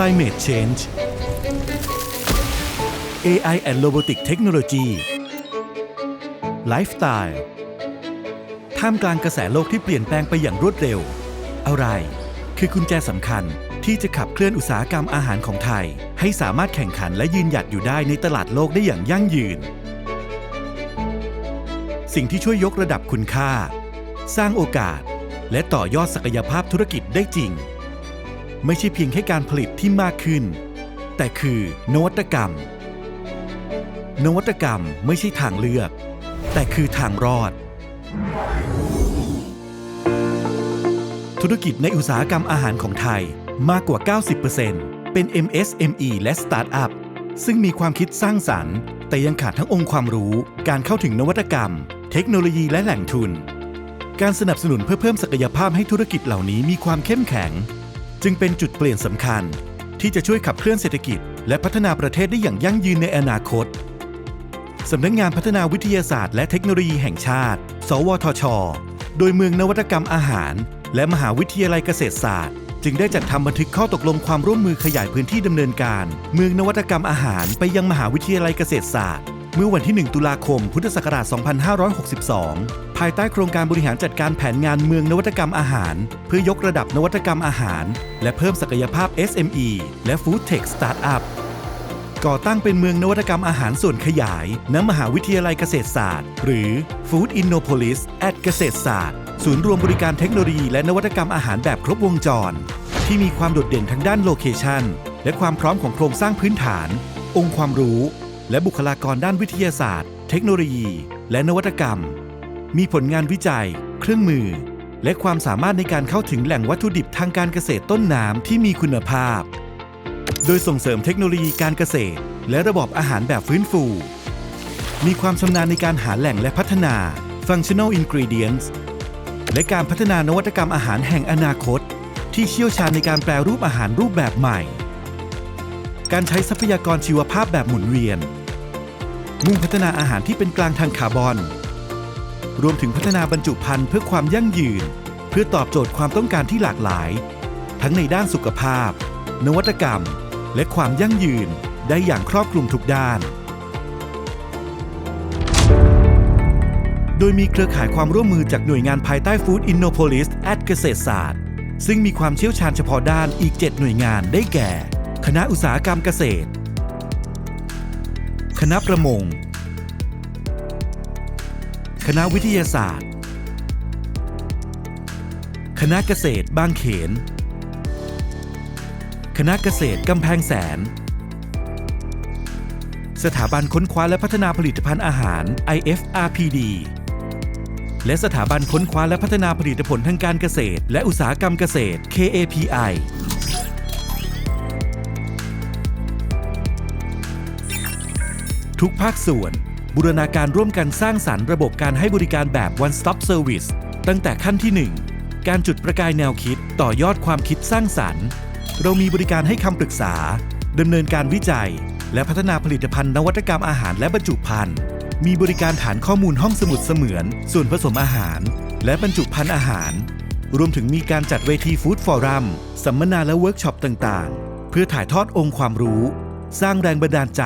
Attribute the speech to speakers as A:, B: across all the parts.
A: Climate Change AI and Robotic Technology Lifestyle ท่ามกลางกระแสโลกที่เปลี่ยนแปลงไปอย่างรวดเร็ว อะไร คือกุญแจสำคัญที่จะขับเคลื่อนอุตสาหกรรมอาหารของไทย ให้สามารถแข่งขันและยืนหยัดอยู่ได้ในตลาดโลกได้อย่างยั่งยืน สิ่งที่ช่วยยกระดับคุณค่า สร้างโอกาส และต่อยอดศักยภาพธุรกิจได้จริง ไม่ใช่เพียงแค่การผลิตที่มากขึ้น แต่คือนวัตกรรม นวัตกรรมไม่ใช่ทางเลือก แต่คือทางรอด ธุรกิจในอุตสาหกรรมอาหารของไทยมากกว่า 90%เป็น MSME และสตาร์ทอัพซึ่งมีความคิดสร้างสรรค์ แต่ยังขาดทั้งองค์ความรู้ การเข้าถึงนวัตกรรม เทคโนโลยีและแหล่งทุน การสนับสนุนเพื่อเพิ่มศักยภาพให้ธุรกิจเหล่านี้มีความเข้มแข็ง จึงเป็นจุดเปลี่ยนสำคัญ ที่จะช่วยขับเคลื่อนเศรษฐกิจ และพัฒนาประเทศได้อย่างยั่งยืนในอนาคตสำนักงานพัฒนาวิทยาศาสตร์และเทคโนโลยีแห่งชาติ สวทช โดยเมืองนวัตกรรมอาหาร และมหาวิทยาลัยเกษตรศาสตร์ จึงได้จัดทำบันทึกข้อตกลงความร่วมมือขยายพื้นที่ดำเนินการ เมืองนวัตกรรมอาหารไปยังมหาวิทยาลัยเกษตรศาสตร์ เมื่อวันที่ 1 ตุลาคม พุทธศักราช 2562 ภายใต้โครงการบริหารจัดการแผนงานเมืองนวัตกรรมอาหาร เพื่อยกระดับนวัตกรรมอาหาร และเพิ่มศักยภาพ SME และ Food Tech Startup ก่อตั้งเป็นเมืองนวัตกรรมอาหารส่วนขยาย ณ มหาวิทยาลัยเกษตรศาสตร์ หรือ Food Innopolis at เกษตรศาสตร์ ศูนย์รวมบริการเทคโนโลยีและนวัตกรรมอาหารแบบครบวงจร ที่มีความโดดเด่นทั้งด้านโลเคชันและความพร้อมของโครงสร้างพื้นฐาน องค์ความรู้ และบุคลากรด้านวิทยาศาสตร์ เทคโนโลยี และนวัตกรรม มีผลงานวิจัย เครื่องมือ และความสามารถในการเข้าถึงแหล่งวัตถุดิบทางการเกษตรต้นน้ำที่มีคุณภาพ โดยส่งเสริมเทคโนโลยีการเกษตร และระบบอาหารแบบฟื้นฟู มีความชำนาญในการหาแหล่งและพัฒนา functional ingredients และการพัฒนานวัตกรรมอาหารแห่งอนาคต ที่เชี่ยวชาญในการแปลรูปอาหารรูปแบบใหม่ การใช้ทรัพยากรชีวภาพแบบหมุนเวียน มุ่งพัฒนาอาหารที่เป็นกลางทางคาร์บอน รวมถึงพัฒนาบรรจุภัณฑ์เพื่อความยั่งยืน เพื่อตอบโจทย์ความต้องการที่หลากหลาย ทั้งในด้านสุขภาพ นวัตกรรม และความยั่งยืนได้อย่างครอบคลุมทุกด้าน โดยมีเครือข่ายความร่วมมือจากหน่วยงานภายใต้ Food Innopolis at เกษตรศาสตร์ ซึ่งมีความเชี่ยวชาญเฉพาะด้านอีก 7 หน่วยงานได้แก่ คณะอุตสาหกรรมเกษตร คณะประมง คณะวิทยาศาสตร์ คณะเกษตรบางเขน คณะเกษตรกำแพงแสน สถาบันค้นคว้าและพัฒนาผลิตภัณฑ์อาหาร IFRPD และสถาบันค้นคว้าและพัฒนาผลิตผลทางการเกษตร และอุตสาหกรรมเกษตร KAPI ทุกภาคส่วน บูรณาการร่วมกันสร้างสรรค์ระบบการให้บริการแบบ one stop service ตั้งแต่ขั้นที่ 1 การจุดประกายแนวคิดต่อยอดความคิดสร้างสรรค์ เรามีบริการให้คำปรึกษาดำเนินการวิจัย และพัฒนาผลิตภัณฑ์นวัตกรรมอาหารและบรรจุภัณฑ์มีบริการฐานข้อมูลห้องสมุดเสมือน ส่วนผสมอาหาร และบรรจุภัณฑ์อาหาร รวมถึงมีการจัดเวทีฟู้ดฟอรัมสัมมนาและเวิร์กช็อปต่างๆ เพื่อถ่ายทอดองค์ความรู้ สร้างแรงบันดาลใจ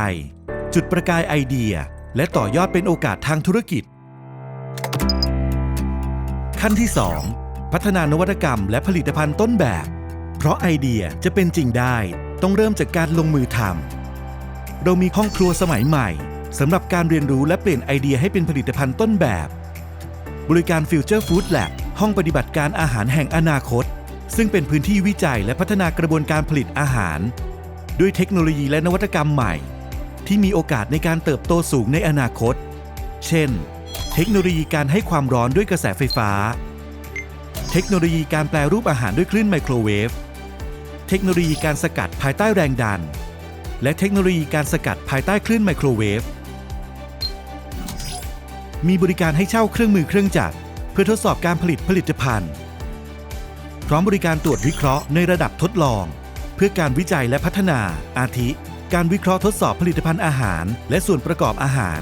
A: จุดประกายไอเดีย และต่อยอดเป็นโอกาสทางธุรกิจ ขั้นที่ 2 พัฒนานวัตกรรมและผลิตภัณฑ์ต้นแบบ เพราะไอเดียจะเป็นจริงได้ต้องเริ่มจากการลงมือทำเรามีห้องครัวสมัยใหม่สำหรับการเรียนรู้และเปลี่ยนไอเดียให้เป็นผลิตภัณฑ์ต้นแบบ บริการ Future Food Lab ห้องปฏิบัติการอาหารแห่งอนาคต ซึ่งเป็นพื้นที่วิจัยและพัฒนากระบวนการผลิตอาหาร ด้วยเทคโนโลยีและนวัตกรรมใหม่ ที่มีโอกาสในการเติบโตสูงในอนาคต เช่น เทคโนโลยีการให้ความร้อนด้วยกระแสไฟฟ้า เทคโนโลยีการแปลรูปอาหารด้วยคลื่นไมโครเวฟ เทคโนโลยีการสกัดภายใต้แรงดัน และเทคโนโลยีการสกัดภายใต้คลื่นไมโครเวฟ มีบริการให้เช่าเครื่องมือเครื่องจักรเพื่อทดสอบการผลิตผลิตภัณฑ์ พร้อมบริการตรวจวิเคราะห์ในระดับทดลอง เพื่อการวิจัยและพัฒนาอาทิ การวิเคราะห์ทดสอบผลิตภัณฑ์อาหาร และส่วนประกอบอาหาร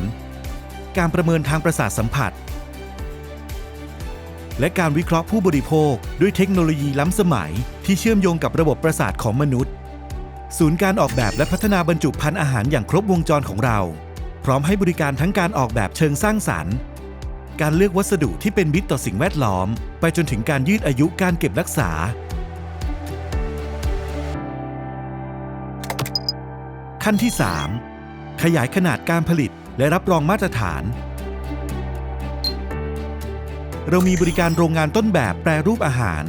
A: การประเมินทางประสาทสัมผัส และการวิเคราะห์ผู้บริโภคด้วยเทคโนโลยีล้ำสมัย ที่เชื่อมโยงกับระบบประสาทของมนุษย์ ศูนย์การออกแบบและพัฒนาบรรจุภัณฑ์อาหารอย่างครบวงจรของเรา พร้อมให้บริการทั้งการออกแบบเชิงสร้างสรรค์การเลือกวัสดุที่เป็นมิตรต่อสิ่งแวดล้อม ไปจนถึงการยืดอายุการเก็บรักษา ขั้นที่ 3 ขยายขนาดการผลิตและรับรองมาตรฐาน เรามีบริการโรงงานต้นแบบแปรรูปอาหาร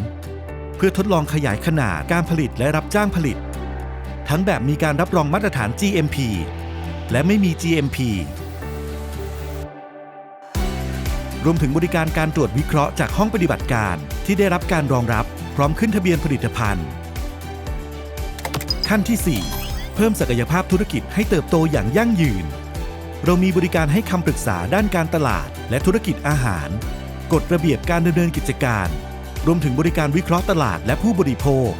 A: เพื่อทดลองขยายขนาดการผลิตและรับจ้างผลิต ทั้งแบบมีการรับรองมาตรฐาน GMP และไม่มี GMP รวมถึงบริการการตรวจวิเคราะห์จากห้องปฏิบัติการที่ได้รับการรองรับพร้อมขึ้นทะเบียนผลิตภัณฑ์ ขั้นที่ 4 เพิ่มศักยภาพธุรกิจให้เติบโตอย่างยั่งยืน เรามีบริการให้คำปรึกษาด้านการตลาด และธุรกิจอาหาร กฎระเบียบการดำเนินกิจการ รวมถึงบริการวิเคราะห์ตลาดและผู้บริโภค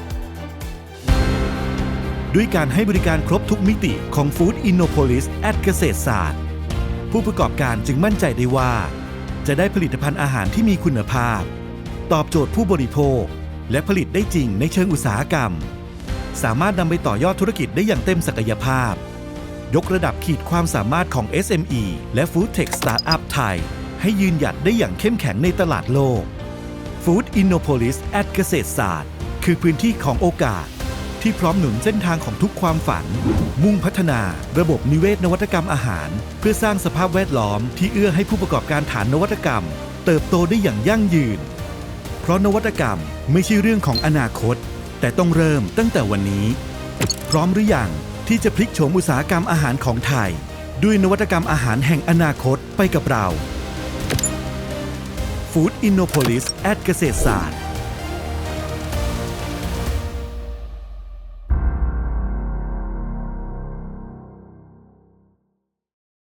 A: ด้วยการให้บริการครบทุกมิติของ Food Innopolis แอดเกษตรศาสตร์ ผู้ประกอบการจึงมั่นใจได้ว่า จะได้ผลิตภัณฑ์อาหารที่มีคุณภาพ ตอบโจทย์ผู้บริโภค และผลิตได้จริงในเชิงอุตสาหกรรม สามารถนำไปต่อยอดธุรกิจได้อย่างเต็มศักยภาพ ยกระดับขีดความสามารถของ SME และ Food Tech Startup ไทย ให้ยืนหยัดได้อย่างเข้มแข็งในตลาดโลก Food Innopolis แอดเกษตรศาสตร์ คือพื้นที่ของโอกาส ที่พร้อมหนุนเส้นทางของทุกความฝัน มุ่งพัฒนา ระบบนิเวศนวัตกรรมอาหาร เพื่อสร้างสภาพแวดล้อมที่เอื้อให้ผู้ประกอบการฐานนวัตกรรม เติบโตได้อย่างยั่งยืน เพราะนวัตกรรมไม่ใช่เรื่องของอนาคต แต่ต้องเริ่มตั้งแต่วันนี้ พร้อมหรือยังที่จะพลิกโฉมอุตสาหกรรมอาหารของไทย ด้วยนวัตกรรมอาหารแห่งอนาคตไปกับเรา Food Innopolis แอดเกษตรศาสตร์